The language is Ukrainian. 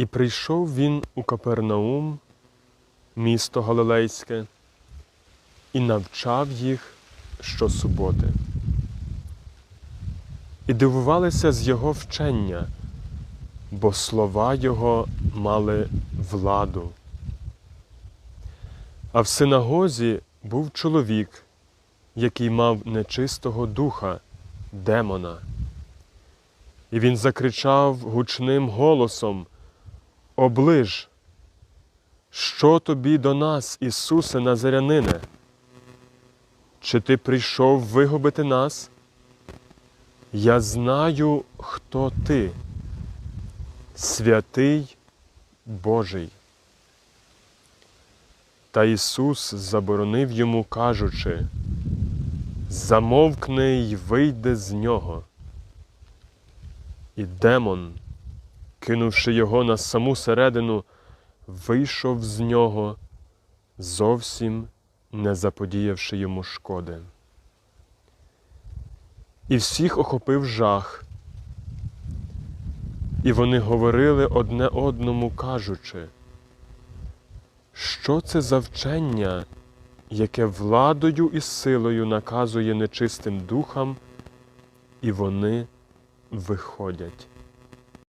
І прийшов він у Капернаум, місто Галилейське, і навчав їх щосуботи. І дивувалися з його вчення, бо слова його мали владу. А в синагозі був чоловік, який мав нечистого духа, демона. І він закричав гучним голосом: Оближ, що тобі до нас, Ісусе Назарянине? Чи ти прийшов вигубити нас? Я знаю, хто ти, святий Божий. Та Ісус заборонив йому, кажучи, замовкни й вийди з нього. І демон, кинувши його на саму середину, вийшов з нього, зовсім не заподіявши йому шкоди. І всіх охопив жах. І вони говорили одне одному, кажучи, що це за вчення, яке владою і силою наказує нечистим духам, і вони виходять.